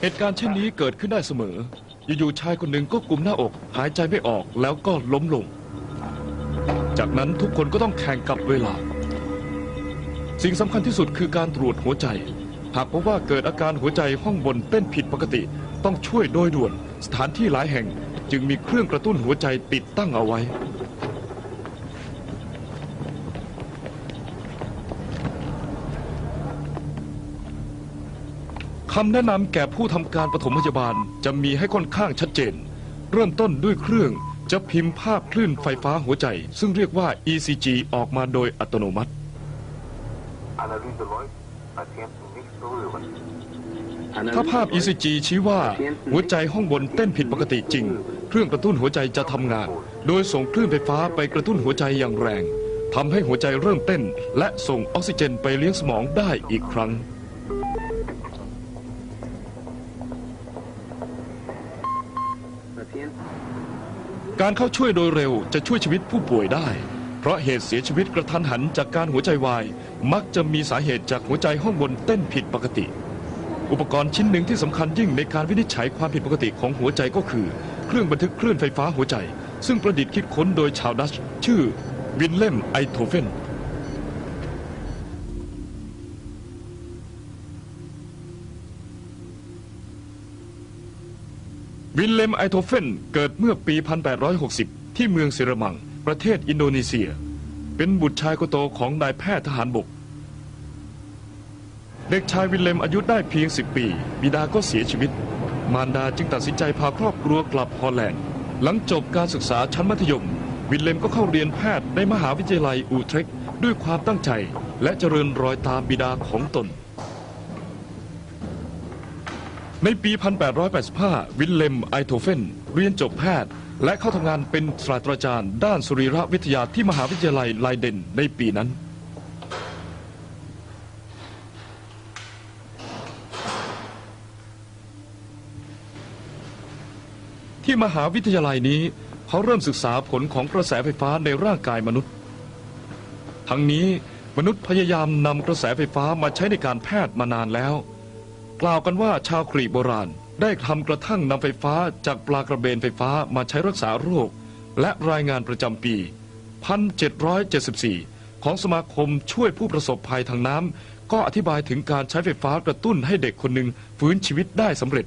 เหตุการณ์เช่นนี้เกิดขึ้นได้เสมอ อยู่ๆชายคนหนึ่งก็กลุมหน้าอก หายใจไม่ออกแล้วก็ล้มลง จากนั้นทุกคนก็ต้องแข่งกับเวลา สิ่งสำคัญที่สุดคือการตรวจหัวใจ หากพบว่าเกิดอาการหัวใจห้องบนเต้นผิดปกติ ต้องช่วยโดยด่วน สถานที่หลายแห่งจึงมีเครื่องกระตุ้นหัวใจติดตั้งเอาไว้ คำแนะนำแก่ผู้ทำการปฐมพยาบาลจะมีให้ค่อนข้างชัดเจน เริ่มต้นด้วยเครื่องจะพิมพ์ภาพคลื่นไฟฟ้าหัวใจ ซึ่งเรียกว่า ECG ออกมาโดยอัตโนมัติ ถ้าภาพ ECG ชี้ว่าหัวใจห้องบนเต้นผิดปกติจริง เครื่องกระตุ้นหัวใจจะทำงาน โดยส่งคลื่นไฟฟ้าไปกระตุ้นหัวใจอย่างแรงทำให้หัวใจเริ่มเต้น และส่งออกซิเจนไปเลี้ยงสมองได้อีกครั้ง การเข้าช่วยโดยเร็วจะช่วยชีวิตผู้ป่วยได้ เพราะเหตุเสียชีวิตกระทันหันจากการหัวใจวาย มักจะมีสาเหตุจากหัวใจห้องบนเต้นผิดปกติ อุปกรณ์ชิ้นหนึ่งที่สำคัญยิ่งในการวินิจฉัยความผิดปกติของหัวใจก็คือ เครื่องบันทึกคลื่นไฟฟ้าหัวใจ ซึ่งประดิษฐ์คิดค้นโดยชาวดัชชื่อวินเลมไอโทเฟน วินเลมไอโทเฟนเกิดเมื่อปี 1860 ที่เมืองเซรามัง ประเทศอินโดนีเซีย เป็นบุตรชายคนโตของนายแพทย์ทหารบก เด็กชายวินเลมอายุได้เพียง 10 ปี บิดาก็เสียชีวิต มารดาจึงตัดสินใจพาครอบครัวกลับฮอลแลนด์ หลังจบการศึกษาชั้นมัธยม วินเลมก็เข้าเรียนแพทย์ในมหาวิทยาลัยอูเทรคด้วยความตั้งใจ และเจริญรอยตามบิดาของตน ในปี 1885 วินเลมไอโทเฟน เรียนจบแพทย์ และเข้าทำงานเป็นศาสตราจารย์ ด้านสุริยวิทยาที่มหาวิทยาลัยไลเดนในปีนั้น ที่มหาวิทยาลัยนี้เขาเริ่มศึกษาผลของกระแสไฟฟ้าในร่างกายมนุษย์ ทั้งนี้มนุษย์พยายามนำกระแสไฟฟ้ามาใช้ในการแพทย์มานานแล้ว กล่าวกันว่าชาวกรีกโบราณได้ทำกระทั่งนำไฟฟ้าจากปลากระเบนไฟฟ้ามาใช้รักษาโรค และรายงานประจำปี 1774 ของสมาคมช่วยผู้ประสบภัยทางน้ำก็อธิบายถึงการใช้ไฟฟ้ากระตุ้นให้เด็กคนหนึ่งฟื้นชีวิตได้สำเร็จ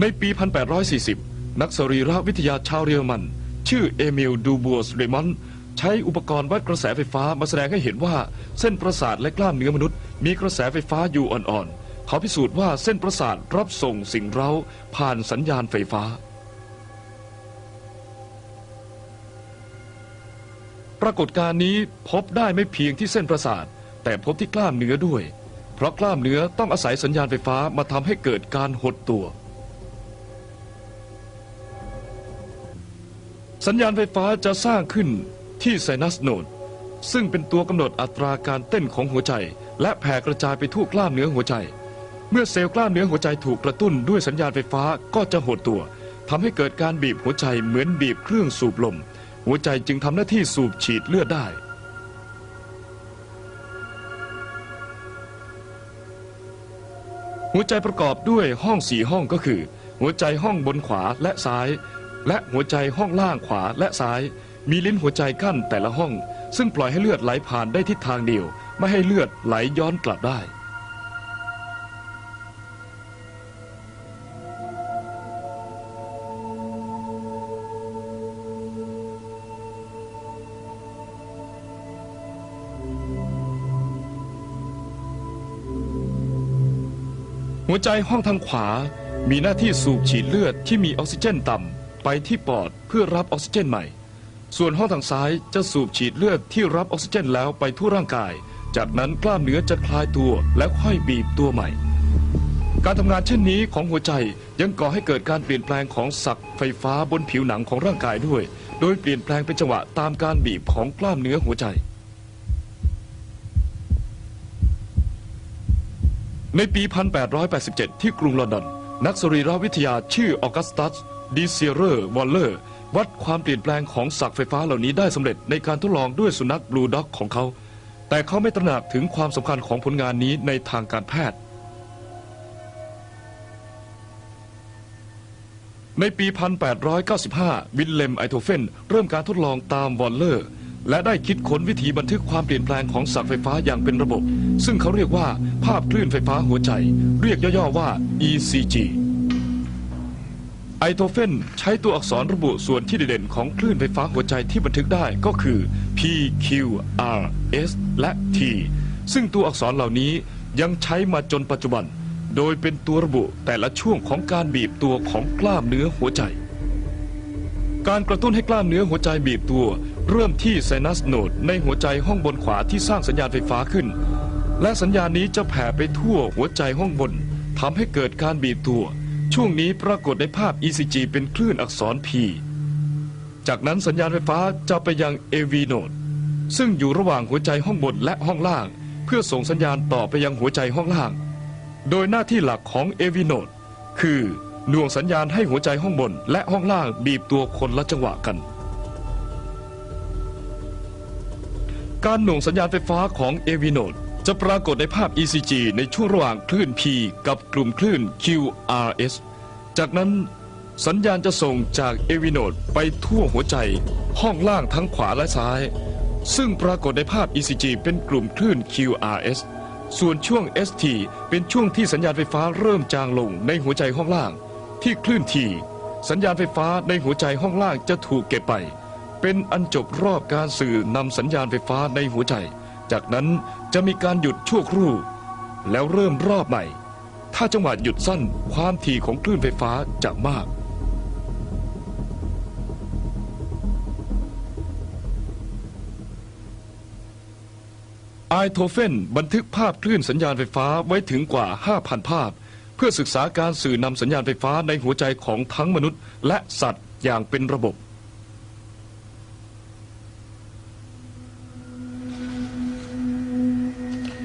ในปี 1840 นักสรีรวิทยาชาวเยอรมัน ชื่อเอมิลดูบัวสเรมอน ใช้อุปกรณ์วัดกระแสไฟฟ้ามาแสดงให้เห็นว่าเส้นประสาทและกล้ามเนื้อมนุษย์ มีกระแสไฟฟ้าอยู่อ่อนๆ เขาพิสูจน์ว่าเส้นประสาทรับส่งสิ่งเร้าผ่านสัญญาณไฟฟ้า ปรากฏการณ์นี้พบได้ไม่เพียงที่เส้นประสาท แต่พบที่กล้ามเนื้อด้วย เพราะกล้ามเนื้อต้องอาศัยสัญญาณไฟฟ้ามาทำให้เกิดการหดตัวสัญญาณไฟฟ้าจะสร้างขึ้น ที่ไซนัสโนดซึ่งเป็นตัวกำหนดอัตราการเต้นของหัวใจ และแผ่กระจายไปทั่วกล้ามเนื้อหัวใจ เมื่อเซลล์กล้ามเนื้อหัวใจถูกกระตุ้นด้วยสัญญาณไฟฟ้าก็จะหดตัวทำให้เกิดการบีบหัวใจเหมือนบีบเครื่องสูบลม หัวใจจึงทำหน้าที่สูบฉีดเลือดได้ หัวใจประกอบด้วยห้องสี่ห้องก็คือ หัวใจห้องบนขวาและซ้าย และหัวใจห้องล่างขวาและซ้าย มีลิ้นหัวใจกั้นแต่ละห้อง ซึ่งปล่อยให้เลือดไหลผ่านได้ทิศทางเดียว ไม่ให้เลือดไหลย้อนกลับได้ หัวใจห้องทางขวา มีหน้าที่สูบฉีดเลือดที่มีออกซิเจนต่ำไปที่ปอดเพื่อรับออกซิเจนใหม่ ส่วนห้องทางซ้ายจะสูบฉีดเลือดที่รับออกซิเจนแล้วไปทั่วร่างกาย จากนั้นกล้ามเนื้อจะคลายตัวและค่อยบีบตัวใหม่ การทำงานเช่นนี้ของหัวใจยังก่อให้เกิดการเปลี่ยนแปลงของศักไฟฟ้าบนผิวหนังของร่างกายด้วย โดยเปลี่ยนแปลงเป็นจังหวะตามการบีบของกล้ามเนื้อหัวใจ ในปี 1887 ที่กรุงลอนดอนนักสรีรวิทยาชื่อออกัสตัสดิเซียเรอร์วอลเลอร์ วัดความเปลี่ยนแปลงของศักไฟฟ้าเหล่านี้ได้สำเร็จในการทดลองด้วยสุนัขบลูด็อกของเขา แต่เขาไม่ตระหนักถึงความสำคัญของผลงานนี้ในทางการแพทย์ ในปี 1895 วิลเลมไอโทเฟนเริ่มการทดลองตามวอลเลอร์ และได้คิดค้นวิธีบันทึกความเปลี่ยนแปลงของสักไฟฟ้าอย่างเป็นระบบ ซึ่งเขาเรียกว่าภาพคลื่นไฟฟ้าหัวใจ เรียกย่อๆว่า ECG ไอโทเฟนใช้ตัวอักษรระบุส่วนที่เด่นของคลื่นไฟฟ้าหัวใจที่บันทึกได้ก็คือ P Q R S และ T ซึ่งตัวอักษรเหล่านี้ยังใช้มาจนปัจจุบัน โดยเป็นตัวระบุแต่ละช่วงของการบีบตัวของกล้ามเนื้อหัวใจ การกระตุ้นให้กล้ามเนื้อหัวใจบีบตัว เริ่มที่ไซนัสโนดในหัวใจห้องบนขวาที่สร้างสัญญาณไฟฟ้าขึ้น และสัญญาณนี้จะแผ่ไปทั่วหัวใจห้องบนทำให้เกิดการบีบตัว ช่วงนี้ปรากฏในภาพ ECG เป็นคลื่นอักษร P จากนั้นสัญญาณไฟฟ้าจะไปยัง AV node ซึ่งอยู่ระหว่างหัวใจห้องบนและห้องล่าง เพื่อส่งสัญญาณต่อไปยังหัวใจห้องล่าง โดยหน้าที่หลักของ AV node คือหน่วงสัญญาณให้หัวใจห้องบนและห้องล่างบีบตัวคนละจังหวะกัน การหน่วงสัญญาณไฟฟ้าของ AV node จะปรากฏในภาพ ECG ในช่วงระหว่างคลื่น P กับกลุ่มคลื่น QRS จากนั้นสัญญาณจะส่งจาก AV node ไปทั่วหัวใจ ห้องล่างทั้งขวาและซ้าย ซึ่งปรากฏในภาพ ECG เป็นกลุ่มคลื่น QRS ส่วนช่วง ST เป็นช่วงที่สัญญาณไฟฟ้าเริ่มจางลงในหัวใจห้องล่าง ที่คลื่น T สัญญาณไฟฟ้าในหัวใจห้องล่างจะถูกเก็บไป เป็นอันจบรอบการสื่อนำสัญญาณไฟฟ้าในหัวใจ จากนั้นจะมีการหยุดชั่วครู่ แล้วเริ่มรอบใหม่ ถ้าจังหวะหยุดสั้นความถี่ของคลื่นไฟฟ้าจะมาก ไอโทเฟนบันทึกภาพคลื่นสัญญาณไฟฟ้าไว้ถึงกว่า 5,000 ภาพ เพื่อศึกษาการสื่อนำสัญญาณไฟฟ้าในหัวใจของทั้งมนุษย์ และสัตว์อย่างเป็นระบบ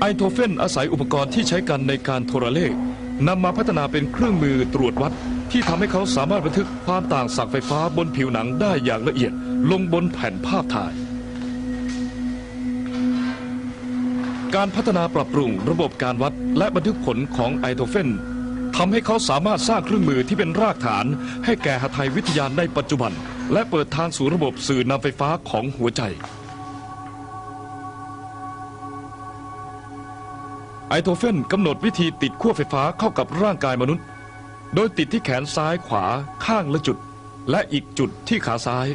ไอโทเฟนอาศัยอุปกรณ์ที่ใช้กันในการโทรเลขนำมาพัฒนาเป็นเครื่องมือตรวจวัด ที่ทำให้เขาสามารถบันทึกความต่างสักไฟฟ้าบนผิวหนังได้อย่างละเอียด ลงบนแผ่นภาพถ่าย การพัฒนาปรับปรุงระบบการวัดและบันทึกผลของไอโทเฟนทำให้เขาสามารถสร้างเครื่องมือที่เป็นรากฐาน ให้แก่หทัยวิทยาในปัจจุบัน และเปิดทางสู่ระบบสื่อนำไฟฟ้าของหัวใจ โทเฟนกำหนดวิธีติดขั้วไฟฟ้าเข้ากับร่างกายมนุษย์ โดยติดที่แขนซ้ายขวาข้างละจุด และอีกจุดที่ขาซ้าย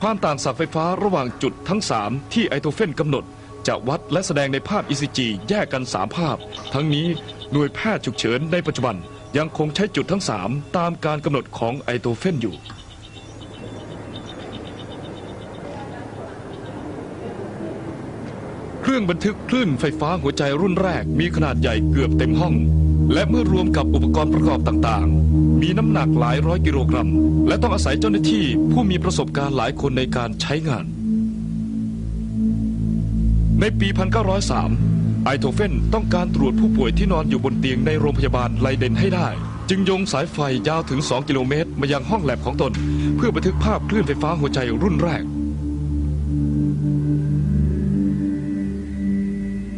ความต่างสักไฟฟ้าระหว่างจุดทั้ง 3 ที่ไอโทเฟนกำหนด จะวัดและแสดงในภาพ ECG แยกกัน 3 ภาพ ทั้งนี้หน่วยแพทย์ฉุกเฉินในปัจจุบันยังคงใช้จุดทั้ง 3 ตามการกำหนดของไอโทเฟนอยู่ เค รื่องบันทึกคลื่นไฟฟ้าหัวใจรุ่นแรกมีขนาดใหญ่เกือบเต็มห้อง และเมื่อรวมกับอุปกรณ์ประกอบต่างๆ มีน้ำหนักหลายร้อยกิโลกรัม และต้องอาศัยเจ้าหน้าที่ผู้มีประสบการณ์หลายคนในการใช้งาน ในปี 1903 ไอโทเฟนต้องการตรวจผู้ป่วยที่นอนอยู่บนเตียงในโรงพยาบาลไลเดนให้ได้ จึงโยงสายไฟยาวถึง 2 กิโลเมตร มายังห้องแลบของตน เพื่อบันทึกภาพคลื่นไฟฟ้าหัวใจรุ่นแรก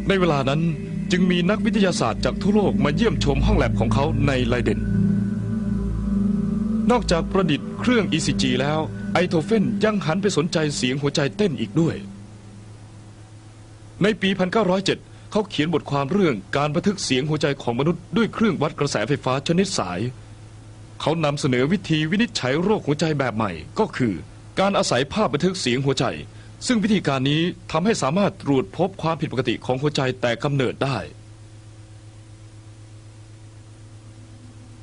ในเวลานั้นจึงมีนักวิทยาศาสตร์จากทั่วโลกมาเยี่ยมชมห้องแลบของเขาในไลเดน นอกจากประดิษฐ์เครื่อง ECG แล้วไอโทเฟนยังหันไปสนใจเสียงหัวใจเต้นอีกด้วย ในปี 1907 เขาเขียนบทความเรื่องการบันทึกเสียงหัวใจของมนุษย์ด้วยเครื่องวัดกระแสไฟฟ้าชนิดสาย เขานำเสนอวิธีวินิจฉัยโรคหัวใจแบบใหม่ก็คือ การอาศัยภาพบันทึกเสียงหัวใจ ซึ่งวิธีการนี้ทำให้สามารถตรวจพบความผิดปกติของหัวใจแต่กำเนิดได้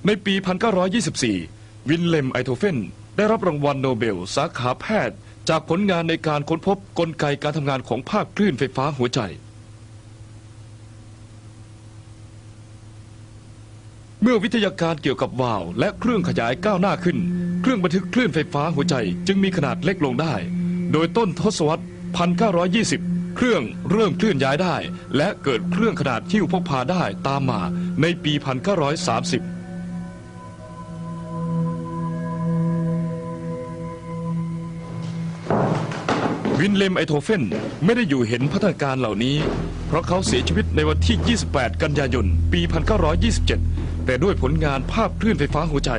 ในปี 1924 วินเลมไอโทเฟนได้รับรางวัลโนเบล สาขาแพทย์ จากผลงานในการค้นพบกลไกการทำงานของภาพคลื่นไฟฟ้าหัวใจ เมื่อวิทยาการเกี่ยวกับวาล์วและเครื่องขยายก้าวหน้าขึ้น เครื่องบันทึกคลื่นไฟฟ้าหัวใจจึงมีขนาดเล็กลงได้ โดยต้นทศวรรษ 1920 เครื่องเริ่มเคลื่อนย้ายได้ และเกิดเครื่องขนาดที่พกพาได้ตามมาในปี 1930ววินเลมไอโทเฟนไม่ได้อยู่เห็นพัฒนาการเหล่านี้ เพราะเขาเสียชีวิตในวันที่ 28 กันยายน ปี 1927 แต่ด้วยผลงานภาพคลื่นไฟฟ้าหัวใจ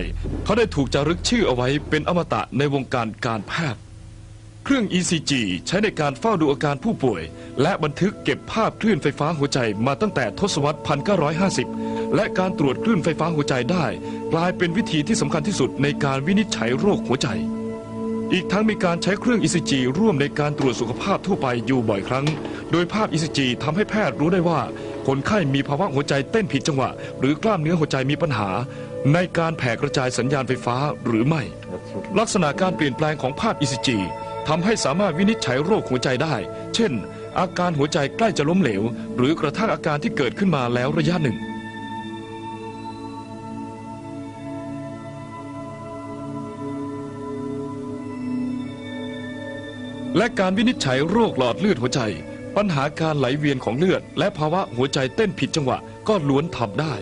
เขาได้ถูกจารึกชื่อเอาไว้เป็นอมตะในวงการการแพทย์ เครื่อง ECG ใช้ในการเฝ้าดูอาการผู้ป่วย และบันทึกเก็บภาพคลื่นไฟฟ้าหัวใจมาตั้งแต่ทศวรรษ 1950 และการตรวจคลื่นไฟฟ้าหัวใจได้ กลายเป็นวิธีที่สำคัญที่สุดในการวินิจฉัยโรคหัวใจ อีกทั้งมีการใช้เครื่อง ECG ร่วมในการตรวจสุขภาพทั่วไปอยู่บ่อยครั้ง โดยภาพ ECG ทำให้แพทย์รู้ได้ว่า คนไข้มีภาวะหัวใจเต้นผิดจังหวะ หรือกล้ามเนื้อหัวใจมีปัญหา ในการแผ่กระจายสัญญาณไฟฟ้าหรือไม่ ลักษณะการเปลี่ยนแปลงของภาพ ECG ทำให้สามารถวินิจฉัยโรคหัวใจได้ เช่น อาการหัวใจใกล้จะล้มเหลว หรือกระทั่งอาการที่เกิดขึ้นมาแล้วระยะหนึ่ง และการวินิจฉัยโรคหลอดเลือดหัวใจ ปัญหาการไหลเวียนของเลือด และภาวะหัวใจเต้นผิดจังหวะก็ล้วนทำได้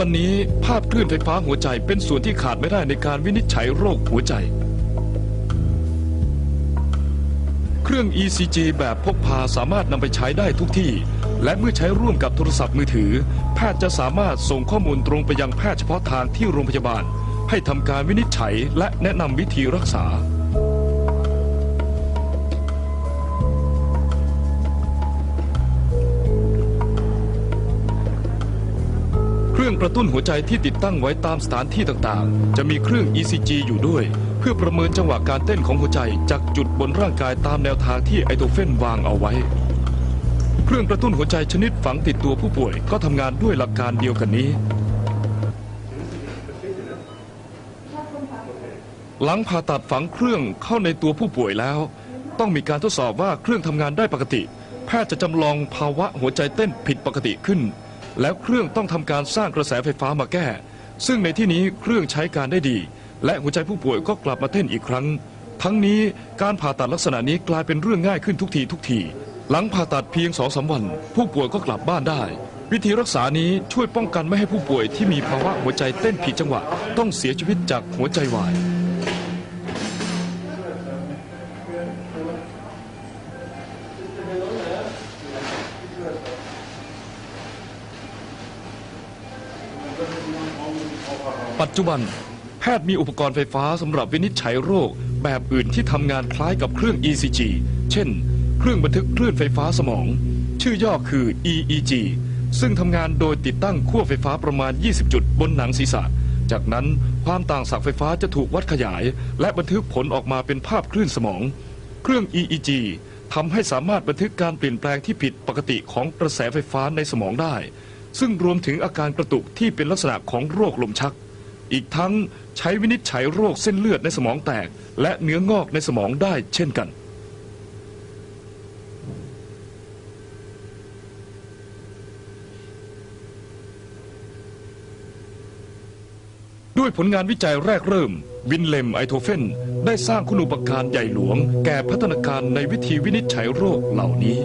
วันนี้ภาพคลื่นไฟฟ้าหัวใจเป็นส่วนที่ขาดไม่ได้ในการวินิจฉัยโรคหัวใจ เครื่อง ECG แบบพกพาสามารถนำไปใช้ได้ทุกที่ และเมื่อใช้ร่วมกับโทรศัพท์มือถือ แพทย์จะสามารถส่งข้อมูลตรงไปยังแพทย์เฉพาะทางที่โรงพยาบาล ให้ทำการวินิจฉัยและแนะนำวิธีรักษา เครื่องกระตุ้นหัวใจที่ติดตั้งไว้ตามสถานที่ต่างๆ จะมีเครื่อง ECG อยู่ด้วย เพื่อประเมินจังหวะการเต้นของหัวใจจากจุดบนร่างกายตามแนวทางที่ไอโตเฟนวางเอาไว้ เครื่องกระตุ้นหัวใจชนิดฝังติดตัวผู้ป่วย ก็ทำงานด้วยหลักการเดียวกันนี้ หลังผ่าตัดฝังเครื่องเข้าในตัวผู้ป่วยแล้ว ต้องมีการทดสอบว่าเครื่องทำงานได้ปกติ แพทย์จะจำลองภาวะหัวใจเต้นผิดปกติขึ้น แล้วเครื่องต้องทำการสร้างกระแสไฟฟ้ามาแก้ ซึ่งในที่นี้เครื่องใช้การได้ดี และหัวใจผู้ป่วยก็กลับมาเต้นอีกครั้ง ทั้งนี้การผ่าตัดลักษณะนี้กลายเป็นเรื่องง่ายขึ้นทุกทีทุกที หลังผ่าตัดเพียงสองสาวัน ผู้ป่วยก็กลับบ้านได้ วิธีรักษานี้ช่วยป้องกันไม่ให้ผู้ป่วยที่มีภาวะหัวใจเต้นผิดจังหวะ ต้องเสียชีวิตจากหัวใจวาย ปัจจุบัน แพทย์มีอุปกรณ์ไฟฟ้าสำหรับวินิจฉัยโรค แบบอื่นที่ทำงานคล้ายกับเครื่อง ECG เช่น เครื่องบันทึกคลื่นไฟฟ้าสมอง ชื่อย่อคือ EEG ซึ่งทำงานโดยติดตั้งขั้วไฟฟ้าประมาณ 20 จุดบนหนังศีรษะ จากนั้นความต่างศักย์ไฟฟ้าจะถูกวัดขยาย และบันทึกผลออกมาเป็นภาพคลื่นสมอง เครื่อง EEG ทำให้สามารถบันทึกการเปลี่ยนแปลงที่ผิดปกติของกระแสไฟฟ้าในสมองได้ ซึ่งรวมถึงอาการกระตุกที่เป็นลักษณะของโรคลมชัก อีกทั้งใช้วินิจฉัยโรคเส้นเลือดในสมองแตก และเนื้องอกในสมองได้เช่นกัน ด้วยผลงานวิจัยแรกเริ่ม วินเลมไอโทเฟนได้สร้างคุณูปการใหญ่หลวง แก่พัฒนาการในวิธีวินิจฉัยโรคเหล่านี้